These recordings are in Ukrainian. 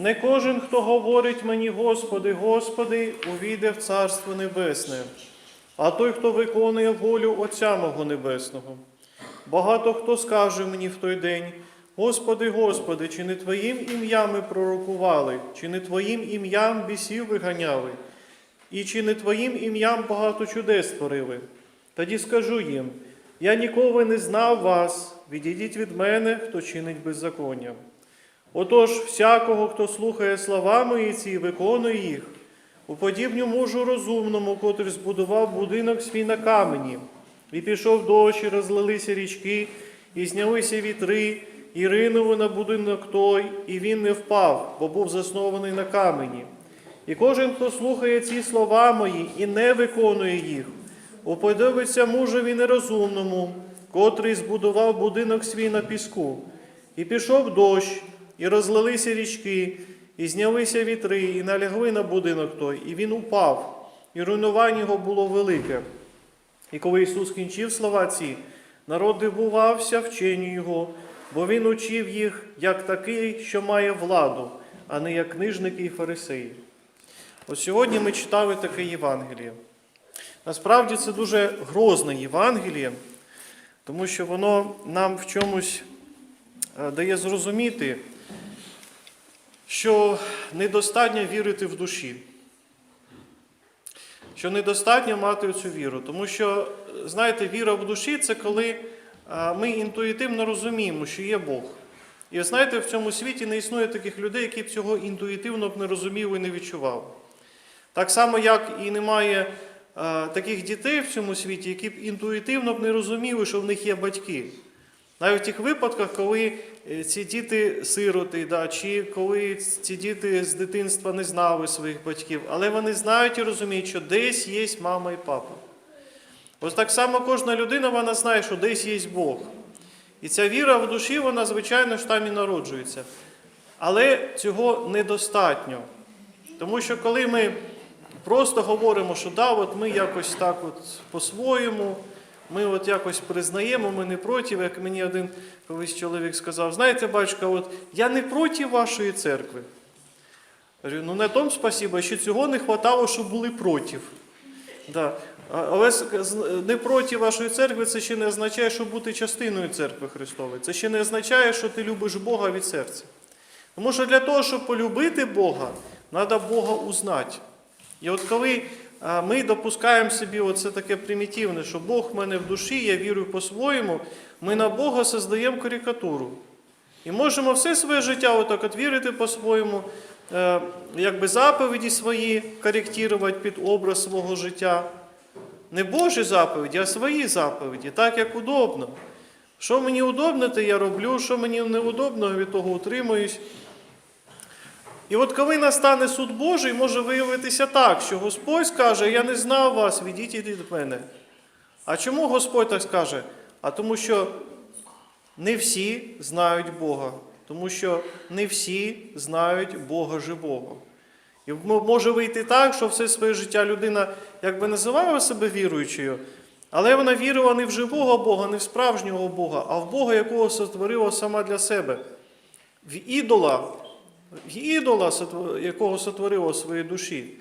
Не кожен, хто говорить мені, Господи, Господи, увійде в Царство Небесне, а той, хто виконує волю Отця мого Небесного. Багато хто скаже мені в той день, Господи, Господи, чи не Твоїм ім'ям ми пророкували, чи не Твоїм ім'ям бісів виганяли, і чи не Твоїм ім'ям багато чудес творили? Тоді скажу їм: я ніколи не знав вас, відійдіть від мене, хто чинить беззаконня. Отож, всякого, хто слухає слова мої ці виконує їх, уподібню мужу розумному, котрий збудував будинок свій на камені, і пішов дощ, і розлилися річки, і знялися вітри, і ринули на будинок той, і він не впав, бо був заснований на камені. І кожен, хто слухає ці слова мої і не виконує їх, уподобиться мужеві нерозумному, котрий збудував будинок свій на піску, і пішов дощ, і розлилися річки, і знялися вітри, і налягли на будинок той, і він упав, і руйнування його було велике. І коли Ісус кінчив слова ці, народ дивувався вченню Його, бо Він учив їх як такий, що має владу, а не як книжники і фарисеї. Ось сьогодні ми читали таке Євангеліє. Насправді це дуже грозне Євангеліє, тому що воно нам в чомусь е, дає зрозуміти, що недостатньо вірити в душі. Що недостатньо мати цю віру. Тому що, знаєте, віра в душі це коли е, ми інтуїтивно розуміємо, що є Бог. І знаєте, в цьому світі не існує таких людей, які б цього інтуїтивно б не розумів і не відчував. Так само, як і немає е, таких дітей в цьому світі, які б інтуїтивно б не розуміли, що в них є батьки. Навіть в тих випадках, коли ці діти сироти, да, чи коли ці діти з дитинства не знали своїх батьків, але вони знають і розуміють, що десь є мама і папа. Ось так само кожна людина вона знає, що десь є Бог. І ця віра в душі, вона, звичайно ж, там і народжується. Але цього недостатньо. Тому що коли ми просто говоримо, що да, от ми якось так от по-своєму, ми от якось признаємо, ми не проти, як мені один колись чоловік сказав, знаєте, батюшка, от я не проти вашої церкви. Говорю, ну на тому спасибо, що цього не вистачало, щоб були проти. Да. Але не проти вашої церкви це ще не означає, що бути частиною церкви Христової. Це ще не означає, що ти любиш Бога від серця. Тому що для того, щоб полюбити Бога, треба Бога узнати. І от коли ми допускаємо собі оце таке примітивне, що Бог в мене в душі, я вірю по-своєму, ми на Бога создаємо карикатуру. І можемо все своє життя отак от вірити по-своєму, е, якби заповіді свої коректувати під образ свого життя. Не Божі заповіді, а свої заповіді, так як удобно. Що мені удобно, те я роблю, що мені неудобно, від того утримуюсь. І от коли настане суд Божий, може виявитися так, що Господь скаже, я не знав вас, відійдіть від мене. А чому Господь так скаже? А тому що не всі знають Бога, тому що не всі знають Бога живого. І може вийти так, що все своє життя людина якби називала себе віруючою, але вона вірила не в живого Бога, не в справжнього Бога, а в Бога, якого сотворила сама для себе, в ідола, ідола, якого сотворила в своїй душі.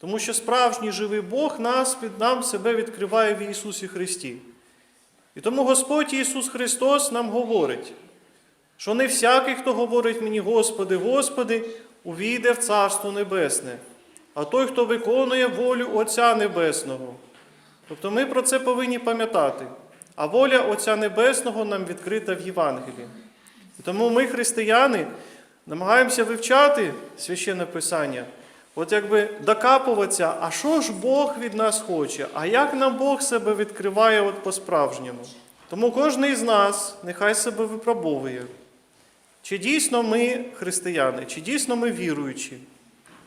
Тому що справжній живий Бог нас, під нам себе відкриває в Ісусі Христі. І тому Господь Ісус Христос нам говорить, що не всякий, хто говорить мені, Господи, Господи, увійде в Царство Небесне, а той, хто виконує волю Отця Небесного. Тобто ми про це повинні пам'ятати. А воля Отця Небесного нам відкрита в Євангелії. І тому ми, християни, намагаємося вивчати священне Писання, от якби докапуватися, а що ж Бог від нас хоче, а як нам Бог себе відкриває от по-справжньому. Тому кожен із нас нехай себе випробовує. Чи дійсно ми християни, чи дійсно ми віруючі?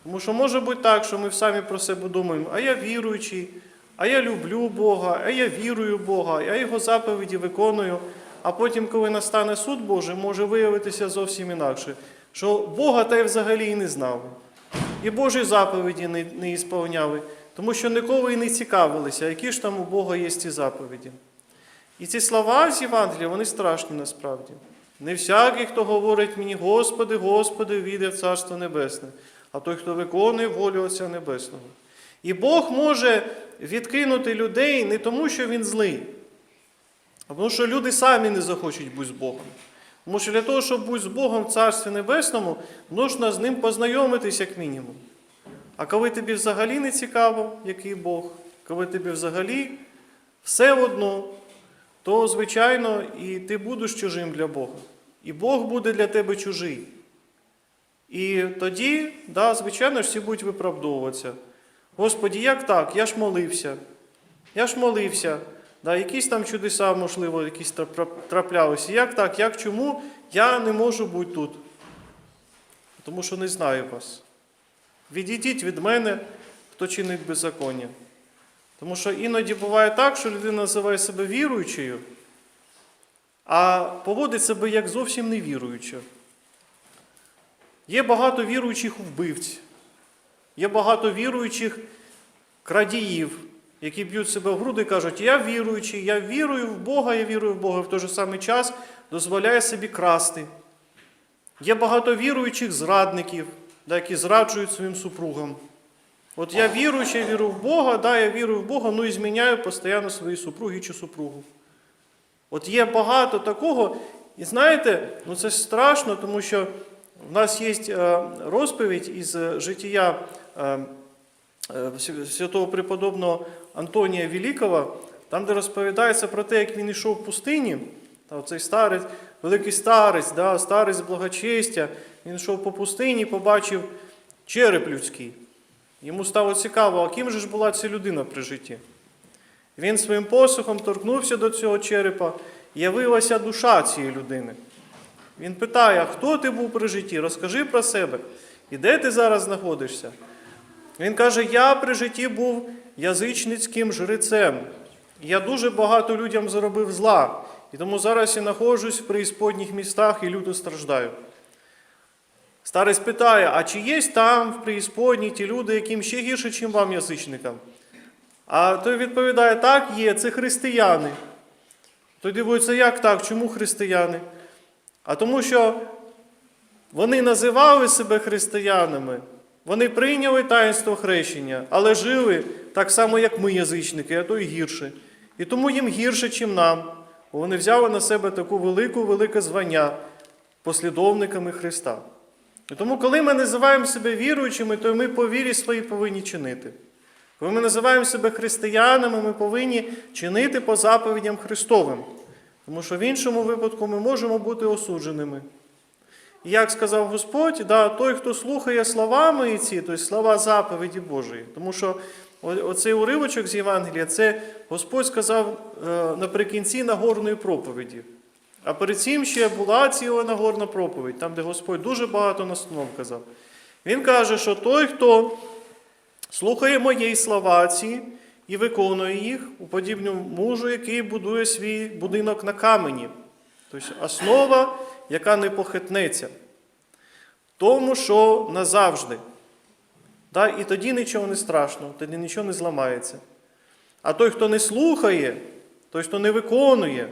Тому що може бути так, що ми самі про себе думаємо, а я віруючий, а я люблю Бога, а я вірую в Бога, я Його заповіді виконую. А потім, коли настане суд Божий, може виявитися зовсім інакше, що Бога та й взагалі і не знав. І Божі заповіді не, не ісполняли, тому що ніколи і не цікавилися, які ж там у Бога є ці заповіді. І ці слова з Євангелія, вони страшні насправді. Не всякий, хто говорить мені, Господи, Господи, війде в Царство Небесне, а той, хто виконує волю Отця Небесного. І Бог може відкинути людей не тому, що Він злий, а тому, що люди самі не захочуть бути з Богом. Тому що для того, щоб бути з Богом в Царстві Небесному, нужно з ним познайомитись як мінімум. А коли тобі взагалі не цікаво, який Бог, коли тобі взагалі все одно, то, звичайно, і ти будеш чужим для Бога. І Бог буде для тебе чужий. І тоді, да, звичайно, всі будуть виправдовуватися. Господі, як так? Я ж молився. Я ж молився. Да, якісь там чудеса, можливо, якісь траплялися. Як так? Як чому? Я не можу бути тут. Тому що не знаю вас. Відійдіть від мене, хто чинить беззаконня. Тому що іноді буває так, що людина називає себе віруючою, а поводить себе як зовсім невіруюча. Є багато віруючих вбивць, є багато віруючих крадіїв, які б'ють себе в груди і кажуть, я віруючий, я вірую в Бога, я вірую в Бога, і в той же самий час дозволяє собі красти. Є багато віруючих зрадників, да, які зраджують своїм супругам. От я віруючий, я вірю в Бога, да, я вірую в Бога, ну і зміняю постійно свої супруги чи супругу. От є багато такого, і знаєте, ну це страшно, тому що в нас є е, розповідь із життя е, е, святого преподобного Антонія Великого, там, де розповідається про те, як він йшов в пустині, та цей старець, великий старець, да, старець благочестя, він йшов по пустині, побачив череп людський. Йому стало цікаво, а ким же ж була ця людина при житті? Він своїм посухом торкнувся до цього черепа, і явилася душа цієї людини. Він питає, хто ти був при житті? Розкажи про себе. І де ти зараз знаходишся? Він каже: Я при житті був язичницьким жрецем. Я дуже багато людям зробив зла. І тому зараз я знаходжусь в преісподніх містах і люто страждаю. Старець питає, а чи є там в преісподній ті люди, яким ще гірше, ніж вам, язичникам? А той відповідає, так, є, це християни. Той дивується, як так? Чому християни? А тому що вони називали себе християнами, вони прийняли таїнство хрещення, але жили так само, як ми, язичники, а то й гірше. І тому їм гірше, ніж нам. Бо вони взяли на себе таку велику, велике звання послідовниками Христа. І тому, коли ми називаємо себе віруючими, то ми по вірі своїй повинні чинити. Коли ми називаємо себе християнами, ми повинні чинити по заповідям Христовим. Тому що в іншому випадку ми можемо бути осудженими. І як сказав Господь, да, той, хто слухає слова мої ці, тобто слова заповіді Божої. Тому що оцей уривочок з Євангелія, це Господь сказав е, наприкінці Нагорної проповіді. А перед цим ще була ціла Нагорна проповідь, там, де Господь дуже багато настанов казав. Він каже, що той, хто слухає моєї слова і виконує їх, уподібню мужу, який будує свій будинок на камені. Тобто основа, яка не похитнеться. Тому, що назавжди. Да? І тоді нічого не страшно, тоді нічого не зламається. А той, хто не слухає, той, хто не виконує,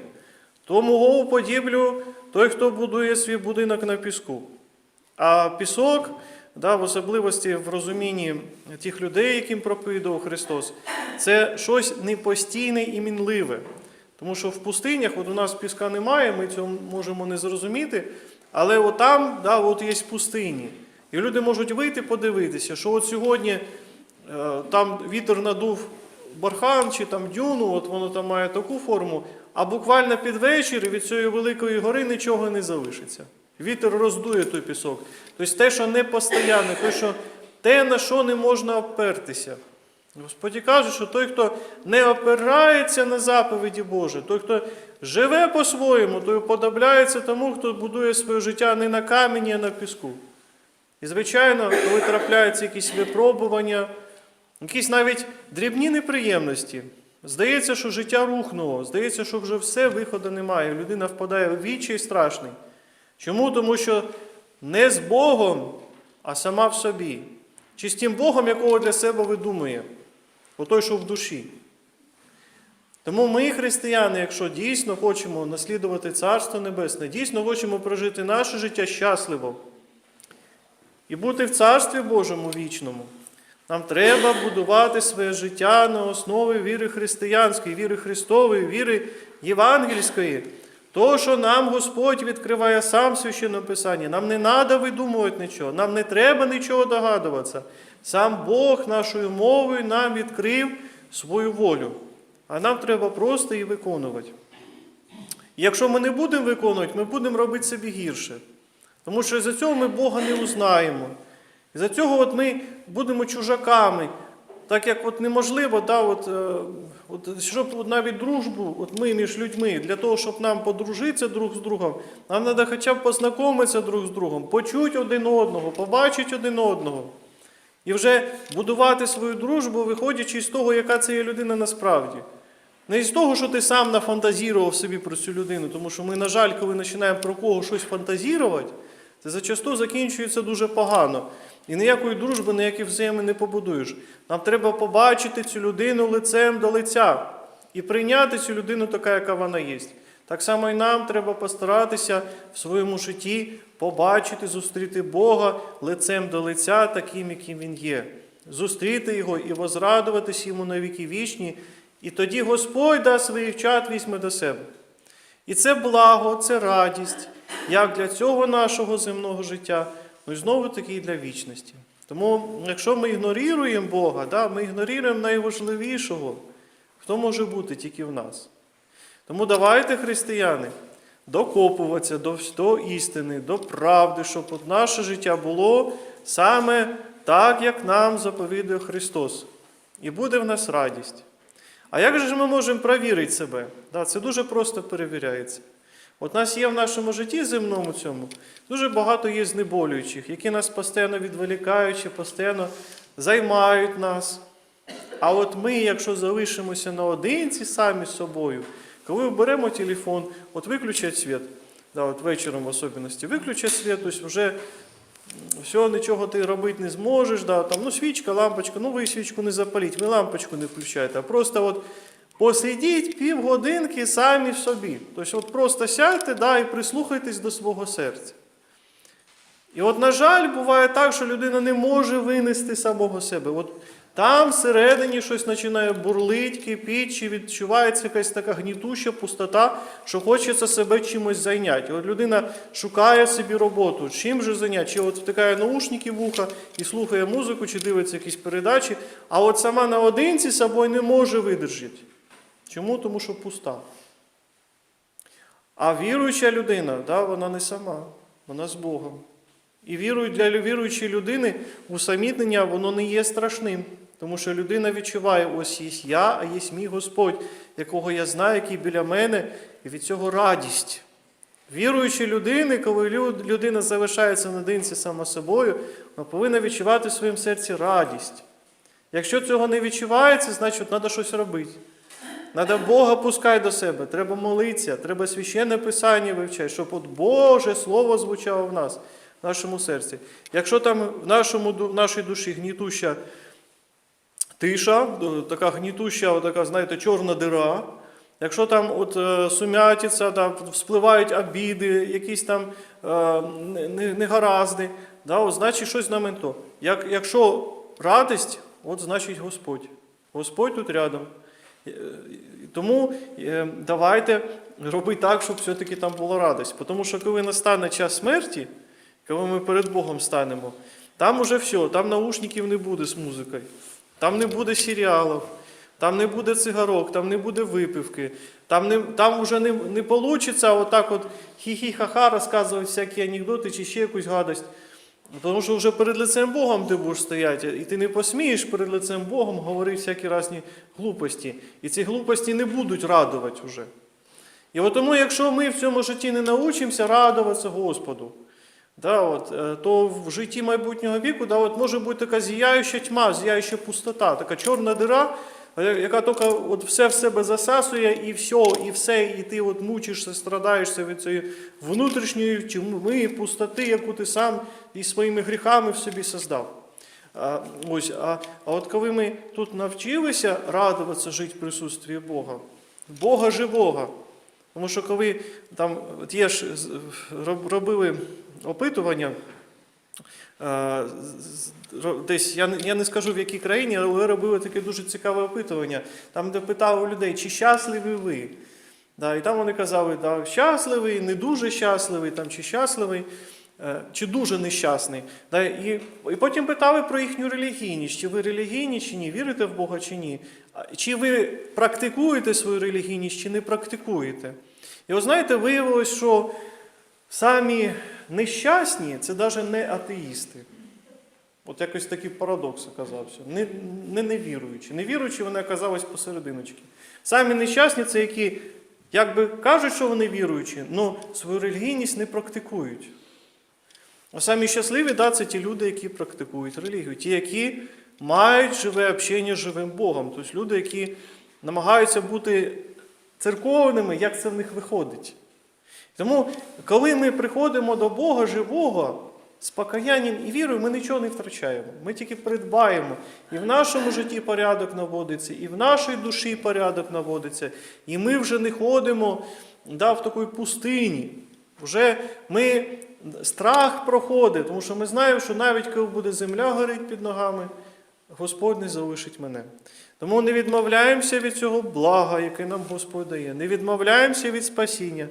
тому уподіблю той, хто будує свій будинок на піску. А пісок, да, в особливості в розумінні тих людей, яким проповідував Христос, це щось непостійне і мінливе. Тому що в пустинях, от у нас піска немає, ми цього можемо не зрозуміти, але от там да, от є пустині. І люди можуть вийти подивитися, що от сьогодні е, там вітер надув бархан чи там дюну, от воно там має таку форму, а буквально під вечір від цієї великої гори нічого не залишиться. Вітер роздує той пісок. Тобто те, що не постоянне, те, що, те, на що не можна опертися. Господі каже, що той, хто не опирається на заповіді Божі, той, хто живе по-своєму, той уподобляється тому, хто будує своє життя не на камені, а на піску. І, звичайно, коли трапляються якісь випробування, якісь навіть дрібні неприємності, здається, що життя рухнуло, здається, що вже все, виходу немає. Людина впадає в відчай страшний. Чому? Тому що не з Богом, а сама в собі. Чи з тим Богом, якого для себе видумує, отой, що в душі. Тому ми, християни, якщо дійсно хочемо наслідувати Царство Небесне, дійсно хочемо прожити наше життя щасливо і бути в Царстві Божому вічному, нам треба будувати своє життя на основі віри християнської, віри Христової, віри євангельської. То, що нам Господь відкриває сам в Священному Писанні, нам не треба видумувати нічого, нам не треба нічого догадуватися. Сам Бог нашою мовою нам відкрив свою волю. А нам треба просто її виконувати. Якщо ми не будемо виконувати, ми будемо робити собі гірше. Тому що за цього ми Бога не узнаємо. І за цього от ми будемо чужаками. Так як от неможливо, да, от, е, от, щоб навіть дружбу, от ми між людьми, для того, щоб нам подружитися друг з другом, нам треба хоча б познайомитися друг з другом, почути один одного, побачити один одного. І вже будувати свою дружбу, виходячи з того, яка це є людина насправді. Не з того, що ти сам нафантазірував собі про цю людину, тому що ми, на жаль, коли починаємо про кого щось фантазірувати, це зачасту закінчується дуже погано. І ніякої дружби, ніякі взаєми не побудуєш. Нам треба побачити цю людину лицем до лиця і прийняти цю людину така, яка вона є. Так само і нам треба постаратися в своєму житті побачити, зустріти Бога лицем до лиця, таким, яким Він є. Зустріти Його і возрадуватись йому на віки вічні. І тоді Господь дасть своїх чад візьме до себе. І це благо, це радість, як для цього нашого земного життя, ну і знову таки і для вічності. Тому, якщо ми ігноруємо Бога, да, ми ігноруємо найважливішого, хто може бути тільки в нас. Тому давайте, християни, докопуватися до, до істини, до правди, щоб наше життя було саме так, як нам заповідує Христос. І буде в нас радість. А як же ми можемо перевірити себе? Да, це дуже просто перевіряється. От нас є в нашому житті земному цьому дуже багато є знеболюючих, які нас постійно відволікаючи, постійно займають нас. А от ми, якщо залишимося наодинці самі з собою, коли беремо телефон, от виключать світ, да, от вечором в особливості, виключать світ, тобто вже все, нічого ти робити не зможеш. Да, там, ну, свічка, лампочка, ну ви свічку не запаліть, ви лампочку не включаєте, а просто от посидіть півгодинки самі собі. Тобто от просто сядьте да, і прислухайтесь до свого серця. І от, на жаль, буває так, що людина не може винести самого себе. От там всередині щось починає бурлить, кипіть, чи відчувається якась така гнітуща пустота, що хочеться себе чимось зайняти. От людина шукає собі роботу, чим же зайняти, чи от втикає наушники в вуха і слухає музику, чи дивиться якісь передачі, а от сама наодинці собою не може видержати. Чому? Тому що пуста. А віруюча людина, да, вона не сама, вона з Богом. І для віруючої людини усамітнення воно не є страшним. Тому що людина відчуває, ось є я, а є мій Господь, якого я знаю, який біля мене, і від цього радість. Віруючі людини, коли людина залишається наодинці сама собою, вона повинна відчувати в своєму серці радість. Якщо цього не відчувається, значить треба щось робити. Треба Бога пускати до себе, треба молитися, треба священне Писання вивчати, щоб от Боже Слово звучало в нас, в нашому серці. Якщо там в, нашому, в нашій душі гнітуща тиша, така гнітуща, така, знаєте, чорна дира, якщо там от е, там вспливають обіди, якісь там е, не- не- негаразди, да, от, значить щось на мento. Як, якщо радість, от значить Господь. Господь тут рядом. Е, Тому е, давайте робити так, щоб все-таки там була радість. Тому що коли настане час смерті, коли ми перед Богом станемо, там уже все, там наушників не буде з музикою, там не буде серіалів, там не буде цигарок, там не буде випивки, там, не, там вже не, не вийде отак от хі-хі-ха-ха розказувати всякі анекдоти чи ще якусь гадость. Тому що вже перед лицем Богом ти будеш стояти, і ти не посмієш перед лицем Богом говорити всякі різні глупості. І ці глупості не будуть радувати вже. І от тому, якщо ми в цьому житті не научимося радуватися Господу, да, от, е, то в житті майбутнього віку да, от може бути така зіяюча тьма, зіяюча пустота, така чорна дира, яка тільки от все в себе засасує, і все, і все, і ти от мучишся, страдаєшся від цієї внутрішньої тьми, пустоти, яку ти сам із своїми гріхами в собі создав. А, ось, а, а от коли ми тут навчилися радуватися жити в присутстві Бога, Бога живого. Тому що коли там от є ж роб- робили опитування, десь я, я не скажу в якій країні, але робили таке дуже цікаве опитування, там, де питали у людей, чи щасливі ви. Да, і там вони казали, да, щасливий, не дуже щасливий, там, чи щасливий, е, чи дуже нещасний. Да, і, і потім питали про їхню релігійність, чи ви релігійні, чи ні, вірите в Бога, чи ні. Чи ви практикуєте свою релігійність, чи не практикуєте. І от знаєте, виявилось, що самі нещасні це навіть не атеїсти. От якось такий парадокс оказався. Не, не невіруючі. Невіруючі вони оказались посерединочки. Самі нещасні це які, якби кажуть, що вони віруючі, але свою релігійність не практикують. А самі щасливі, да, це ті люди, які практикують релігію, ті, які мають живе общення з живим Богом. Тобто люди, які намагаються бути церковними, як це в них виходить. Тому, коли ми приходимо до Бога живого, з покаянням і вірою, ми нічого не втрачаємо. Ми тільки придбаємо. І в нашому житті порядок наводиться, і в нашій душі порядок наводиться. І ми вже не ходимо да, в такій пустині. Вже ми страх проходить, тому що ми знаємо, що навіть коли буде земля горить під ногами, Господь не залишить мене. Тому не відмовляємося від цього блага, яке нам Господь дає. Не відмовляємося від спасіння.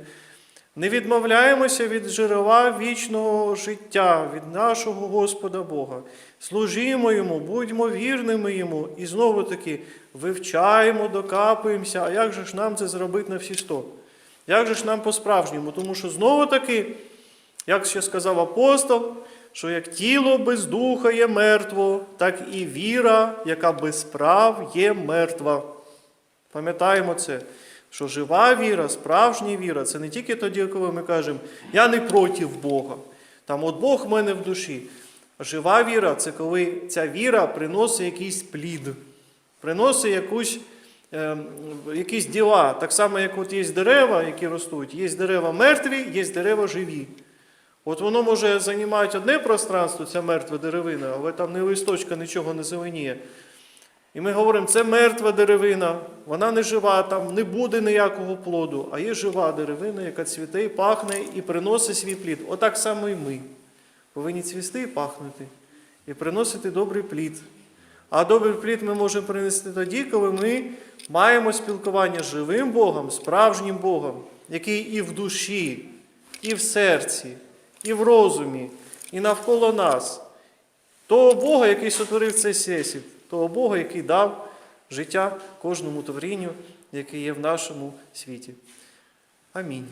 Не відмовляємося від джерела вічного життя, від нашого Господа Бога. Служімо Йому, будьмо вірними Йому і знову таки вивчаємо, докапуємося. А як же ж нам це зробити на всі сто? Як же ж нам по-справжньому? Тому що знову таки, як ще сказав апостол, що як тіло без духа є мертво, так і віра, яка без справ є мертва. Пам'ятаємо це, що жива віра, справжня віра це не тільки тоді, коли ми кажемо, я не проти Бога. Там от Бог в мене в душі. Жива віра це коли ця віра приносить якийсь плід, приносить якусь, е, якісь діла. Так само, як от є дерева, які ростуть, є дерева мертві, є дерева живі. От воно може займати одне пространство, ця мертва деревина, але там не листочка, нічого не зеленіє. І ми говоримо, це мертва деревина, вона не жива, там не буде ніякого плоду, а є жива деревина, яка цвіте і пахне і приносить свій плід. Отак само і ми повинні цвісти і пахнути, і приносити добрий плід. А добрий плід ми можемо принести тоді, коли ми маємо спілкування з живим Богом, справжнім Богом, який і в душі, і в серці, і в розумі, і навколо нас. Того Бога, який сотворив цей всесвіт, того Бога, який дав життя кожному творінню, яке є в нашому світі. Амінь.